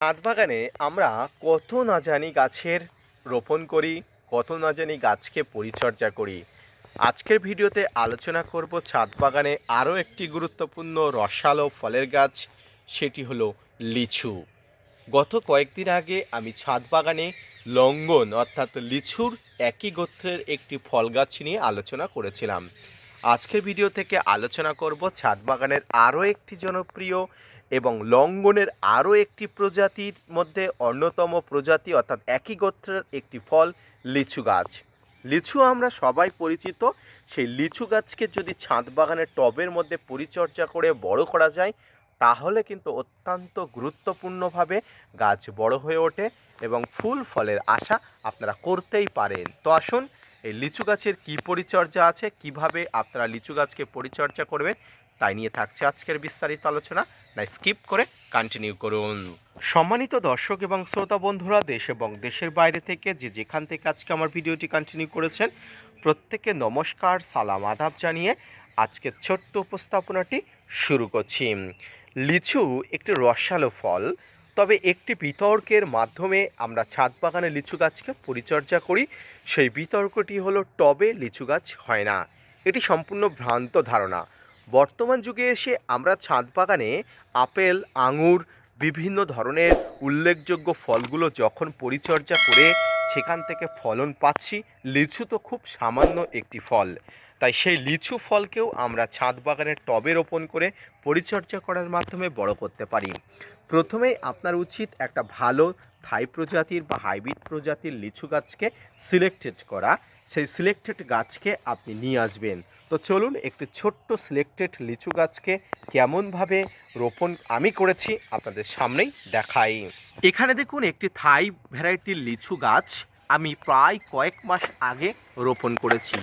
ছাদ বাগানে আমরা কত না জানি গাছের রোপণ করি, কত না জানি গাছকে পরিচর্যা করি। আজকের ভিডিওতে আলোচনা করব ছাদ বাগানে আরও একটি গুরুত্বপূর্ণ রসালো ফলের গাছ, সেটি হলো লিচু। গত কয়েকদিন আগে আমি ছাদ বাগানে লঙ্গন অর্থাৎ লিচুর একই গোত্রের একটি ফল গাছ নিয়ে আলোচনা করেছিলাম। আজকের ভিডিও থেকে আলোচনা করব ছাদ বাগানের আরও একটি জনপ্রিয় এবং লঙ্ঘনের আরও একটি প্রজাতির মধ্যে অন্যতম প্রজাতি, অর্থাৎ একই গোত্রের একটি ফল, লিচু গাছ। লিচু আমরা সবাই পরিচিত। সেই লিচু গাছকে যদি ছাদ বাগানের টবের মধ্যে পরিচর্যা করে বড় করা যায়, তাহলে কিন্তু অত্যন্ত গুরুত্বপূর্ণভাবে গাছ বড় হয়ে ওঠে এবং ফুল ফলের আশা আপনারা করতেই পারেন। তো আসুন, এই লিচু গাছের কী পরিচর্যা আছে? কীভাবে আপনারা লিচু গাছকে পরিচর্যা করবেন? তাই নিয়ে থাকছে আজকের বিস্তারিত আলোচনা। না স্কিপ করে কন্টিনিউ করুন। সম্মানিত দর্শক এবং শ্রোতা বন্ধুরা, দেশ এবং দেশের বাইরে থেকে যে যেখান থেকে আজকে আমার ভিডিওটি কন্টিনিউ করেছেন প্রত্যেকে নমস্কার, সালাম, আদাব জানিয়ে আজকের ছোট্ট উপস্থাপনাটি শুরু করছি। লিচু একটি রসালো ফল, তবে একটি বিতর্কের মাধ্যমে আমরা ছাদ বাগানে লিচু গাছকে পরিচর্যা করি। সেই বিতর্কটি হলো, টবে লিচু গাছ হয় না। এটি সম্পূর্ণ ভ্রান্ত ধারণা। বর্তমান যুগে এসে আমরা ছাদ বাগানে আপেল, আঙুর, বিভিন্ন ধরনের উল্লেখযোগ্য ফলগুলো যখন পরিচর্যা করে সেখান থেকে ফলন পাচ্ছি। লিচু তো খুব সামান্য একটি ফল। তাই সেই লিচু ফলকেও আমরা ছাদ বাগানের টবে রোপণ করে পরিচর্যা করার মাধ্যমে বড় করতে পারি। প্রথমেই আপনার উচিত একটা ভালো থাই প্রজাতির বা হাইব্রিড প্রজাতির লিচু গাছকে সিলেক্টেড করা। সেই সিলেক্টেড গাছকে আপনি নিয়ে আসবেন। তো চলুন একটি ছোট্ট সিলেক্টেড লিচু গাছকে কেমনভাবে রোপণ আমি করেছি আপনাদের সামনেই দেখাই। এখানে দেখুন একটি থাই ভ্যারাইটির লিচু গাছ আমি প্রায় কয়েক মাস আগে রোপণ করেছি।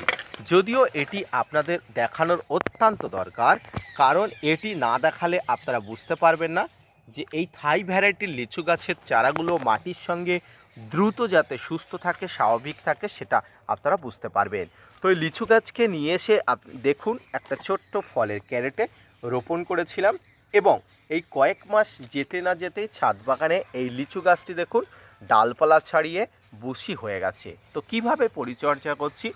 যদিও এটি আপনাদের দেখানোর অত্যন্ত দরকার, কারণ এটি না দেখালে আপনারা বুঝতে পারবেন না যে এই থাই ভ্যারাইটির লিচু গাছের চারাগুলো মাটির সঙ্গে দ্রুত যাতে সুস্থ থাকে, স্বাভাবিক থাকে, সেটা আপনারা বুঝতে পারবেন। তো এই লিচু গাছকে নিয়ে এসে দেখুন, একটা ছোট্ট ফলের ক্যারেটে রোপণ করেছিলাম এবং এই কয়েক মাস যেতে না যেতেই ছাদ বাগানে এই লিচু গাছটি দেখুন, ডালপালা ছাড়িয়ে বুশি হয়ে গেছে। তো কীভাবে পরিচর্যা করছি?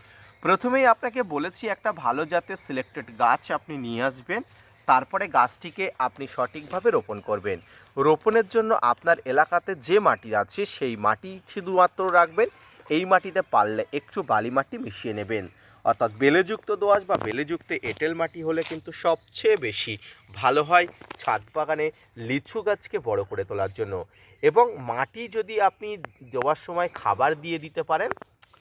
প্রথমেই আপনাকে বলেছি, একটা ভালো জাতের সিলেক্টেড গাছ আপনি নিয়ে আসবেন, তারপরে গাছটিকে আপনি সঠিকভাবে রোপণ করবেন। রোপণের জন্য আপনার এলাকাতে যে মাটি আছে, সেই মাটি শুধুমাত্র রাখবেন এই মাটিতে পারলে একটু বালি মাটি মিশিয়ে নেবেন। অর্থাৎ বেলেযুক্ত দোআঁশ বা বেলেযুক্ত এঁটেল মাটি হলে কিন্তু সবচেয়ে বেশি ভালো হয় ছাদ বাগানে লিচু গাছকে বড় করে তোলার জন্য। এবং মাটি যদি আপনি দেওয়ার সময় খাবার দিয়ে দিতে পারেন,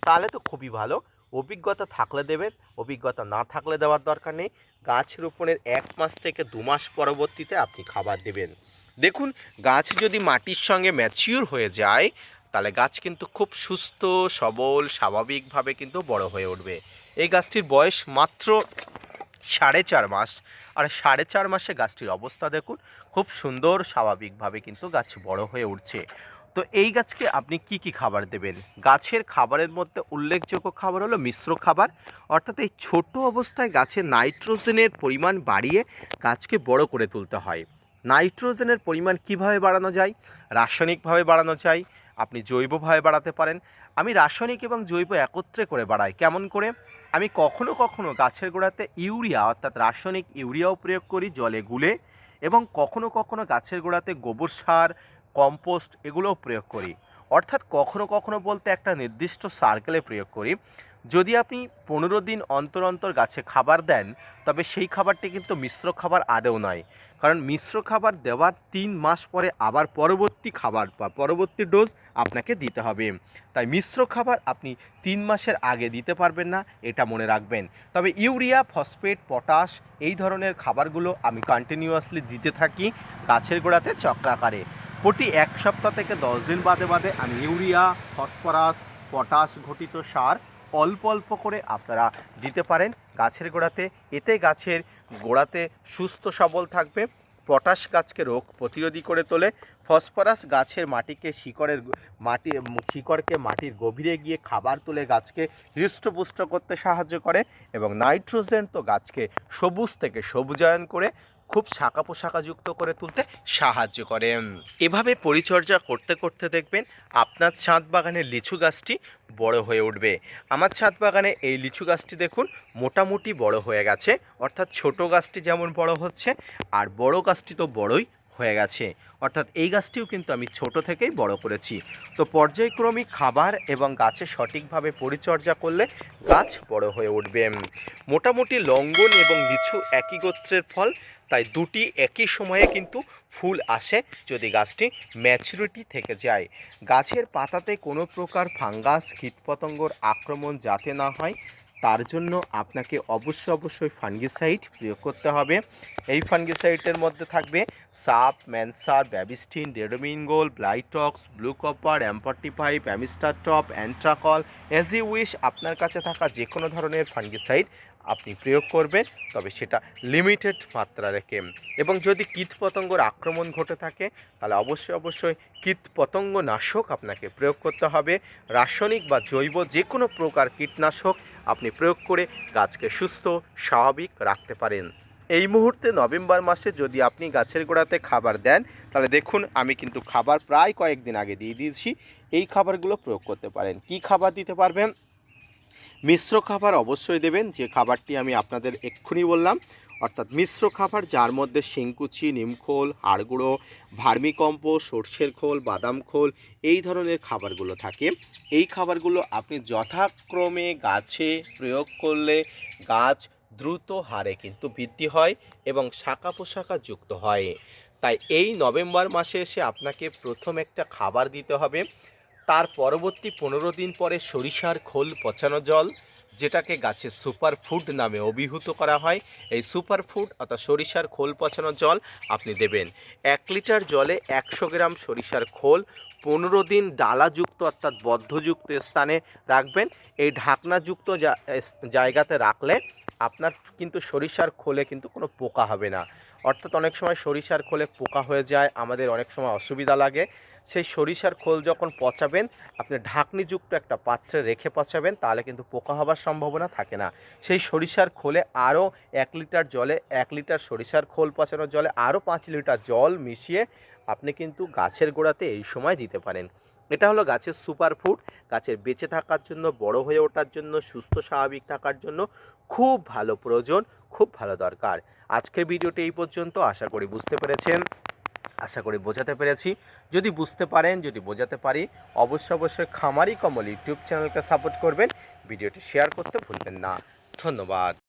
তাহলে তো খুবই ভালো। অভিজ্ঞতা থাকলে দেবেন, অভিজ্ঞতা না থাকলে দেওয়ার দরকার নেই। গাছ রোপণের এক মাস থেকে দু মাস পরবর্তীতে আপনি খাবার দেবেন। দেখুন, গাছ যদি মাটির সঙ্গে ম্যাচিওর হয়ে যায় তাহলে গাছ কিন্তু খুব সুস্থ, সবল, স্বাভাবিকভাবে কিন্তু বড় হয়ে উঠবে। এই গাছটির বয়স মাত্র সাড়ে চার মাস। আর সাড়ে চার মাসে গাছটির অবস্থা দেখুন, খুব সুন্দর, স্বাভাবিকভাবে কিন্তু গাছ বড় হয়ে উঠছে। তো এই গাছকে আপনি কি কি খাবার দেবেন? গাছের খাবারের মধ্যে উল্লেখযোগ্য খাবার হলো মিশ্র খাবার। অর্থাৎ এই ছোট অবস্থায় গাছে নাইট্রোজেনের পরিমাণ বাড়িয়ে গাছকে বড় করে তুলতে হয়। নাইট্রোজেনের পরিমাণ কীভাবে বাড়ানো যায়? রাসায়নিকভাবে বাড়ানো যায়। আপনি জৈবভাবে বাড়াতে পারেন। আমি রাসায়নিক এবং জৈব একত্রে করে বাড়াই। কেমন করে? আমি কখনো কখনো গাছের গোড়াতে ইউরিয়া, অর্থাৎ রাসায়নিক ইউরিয়াও প্রয়োগ করি জলে গুলে এবং কখনো কখনো গাছের গোড়াতে গোবর সার, কম্পোস্ট এগুলোও প্রয়োগ করি। অর্থাৎ কখনো কখনো বলতে একটা নির্দিষ্ট সার্কেলে প্রয়োগ করি। যদি আপনি পনেরো দিন অন্তর অন্তর গাছে খাবার দেন, তবে সেই খাবারটি কিন্তু মিশ্র খাবার আদেও নয়। কারণ মিশ্র খাবার দেওয়ার তিন মাস পরে আবার পরবর্তী খাবার বা পরবর্তী ডোজ আপনাকে দিতে হবে। তাই মিশ্র খাবার আপনি তিন মাসের আগে দিতে পারবেন না, এটা মনে রাখবেন। তবে ইউরিয়া, ফসফেট, পটাশ এই ধরনের খাবারগুলো আমি কন্টিনিউয়াসলি দিতে থাকি গাছের গোড়াতে চক্রাকারে। প্রতি এক সপ্তাহ থেকে দশ দিন বাদে বাদে আমি ইউরিয়া ফসফরাস, পটাশ ঘটিত সার অল্প অল্প করে আপনারা দিতে পারেন গাছের গোড়াতে। এতে গাছের গোড়াতে সুস্থ সবল থাকবে, পটাশ গাছকে রোগ প্রতিরোধী করে তোলে, ফসফরাস গাছের মাটিকে শিকড়ের মাটি শিকড়কে মাটির গভীরে গিয়ে খাবার তুলে গাছকে হৃষ্টপুষ্ট করতে সাহায্য করে এবং নাইট্রোজেন তো গাছকে সবুজ থেকে সবুজায়ন করে খুব শাখা পোশাকাযুক্ত করে তুলতে সাহায্য করে। এভাবে পরিচর্যা করতে করতে দেখবেন আপনার ছাদ বাগানের লিচু গাছটি বড় হয়ে উঠবে। আমার ছাদ বাগানে এই লিচু গাছটি দেখুন মোটামুটি বড় হয়ে গেছে, অর্থাৎ ছোট গাছটি যেমন বড় হচ্ছে, আর বড় গাছটি তো বড়ই হয়ে গেছে। অর্থাৎ এই গাছটিও কিন্তু আমি ছোট থেকেই বড় করেছি। তো পর্যায়ক্রমিক খাবার এবং গাছের সঠিকভাবে পরিচর্যা করলে গাছ বড় হয়ে উঠবে। মোটামুটি লঙ্ঘন এবং লিচু একই গোত্রের ফল, তাই দুটি একই সময়ে কিন্তু ফুল আসে যদি গাছটি ম্যাচুরিটি থেকে যায়। গাছের পাতাতে কোনো প্রকার ফাঙ্গাস, কীটপতঙ্গর আক্রমণ যাতে না হয় তার জন্য আপনাকে অবশ্যই অবশ্যই ফানগিসাইড প্রয়োগ করতে হবে। এই ফানগিসাইডের মধ্যে থাকবে সাপ ম্যানসার ব্যাবিস্টিন ডেডোমিঙ্গোল ব্লাইটক্স, ব্লু কপার অ্যাম্পার্টি five Amistar Top, Antracol as you wish আপনার কাছে থাকা যে কোনো ধরনের ফাঙ্গিসাইড আপনি প্রয়োগ করবেন, তবে সেটা লিমিটেড মাত্রা রেখে। এবং যদি কীটপতঙ্গর আক্রমণ ঘটে থাকে, তাহলে অবশ্যই অবশ্যই কীটপতঙ্গ নাশক আপনাকে প্রয়োগ করতে হবে। রাসায়নিক বা জৈব যে কোনো প্রকার কীটনাশক আপনি প্রয়োগ করে গাছকে সুস্থ, স্বাভাবিক রাখতে পারেন। এই মুহূর্তে নভেম্বর মাসে যদি আপনি গাছের গোড়াতে খাবার দেন, তাহলে দেখুন আমি কিন্তু খাবার প্রায় কয়েকদিন আগে দিয়ে দিয়েছি। এই খাবারগুলো প্রয়োগ করতে পারেন। কি খাবার দিতে পারবেন? মিশ্র খাবার অবশ্যই দেবেন, যে খাবারটি আমি আপনাদের এক্ষুনি বললাম। অর্থাৎ মিশ্র খাবার, যার মধ্যে শিংকুচি, নিমখোল, হাড়গুঁড়ো, ভার্মিকম্প, সর্ষের খোল, বাদাম খোল, এই ধরনের খাবারগুলো থাকে। এই খাবারগুলো আপনি যথাক্রমে গাছে প্রয়োগ করলে গাছ দ্রুত হারে কিন্তু বৃদ্ধি হয় এবং শাখা পোশাখা যুক্ত হয়। তাই এই নভেম্বর মাসে এসে আপনাকে প্রথম একটা খাবার দিতে হবে। তার পরবর্তী পনেরো দিন পরে সরিষার খোল পচানো জল, যেটাকে গাছের সুপার ফুড নামে অভিভূত করা হয়, এই সুপার ফুড অর্থাৎ সরিষার খোল পচানো জল আপনি দেবেন। এক লিটার জলে একশো গ্রাম সরিষার খোল, পনেরো দিন ডালাযুক্ত অর্থাৎ বদ্ধযুক্ত স্থানে রাখবেন। এই ঢাকনাযুক্ত জায়গাতে রাখলে আপনার কিন্তু সরিষার খোলে কিন্তু কোনো পোকা হবে না। অর্থাৎ অনেক সময় সরিষার খোলে পোকা হয়ে যায়, আমাদের অনেক সময় অসুবিধা লাগে। সেই সরিষার খোল যখন পচাবেন, আপনি ঢাকনিযুক্ত একটা পাত্রে রেখে পচাবেন, তাহলে কিন্তু পোকা হবার সম্ভাবনা থাকে না। সেই সরিষার খোলে আরও এক লিটার জলে এক লিটার সরিষার খোল পচানোর জলে আরও পাঁচ লিটার জল মিশিয়ে আপনি কিন্তু গাছের গোড়াতে এই সময় দিতে পারেন। এটা হলো গাছের সুপার ফুড গাছের বেঁচে থাকার জন্য, বড় হয়ে ওঠার জন্য, সুস্থ, স্বাভাবিক থাকার জন্য খুব ভালো প্রয়োজন, খুব ভালো দরকার। আজকের ভিডিওটি এই পর্যন্ত। আশা করি বুঝতে পেরেছেন। আশা করি বোঝাতে পেরেছি। যদি বুঝতে পারেন, যদি বোঝাতে পারি, অবশ্যই অবশ্যই খামারি কমল ইউটিউব চ্যানেলকে সাপোর্ট করবেন। ভিডিওটি শেয়ার করতে ভুলবেন না। ধন্যবাদ।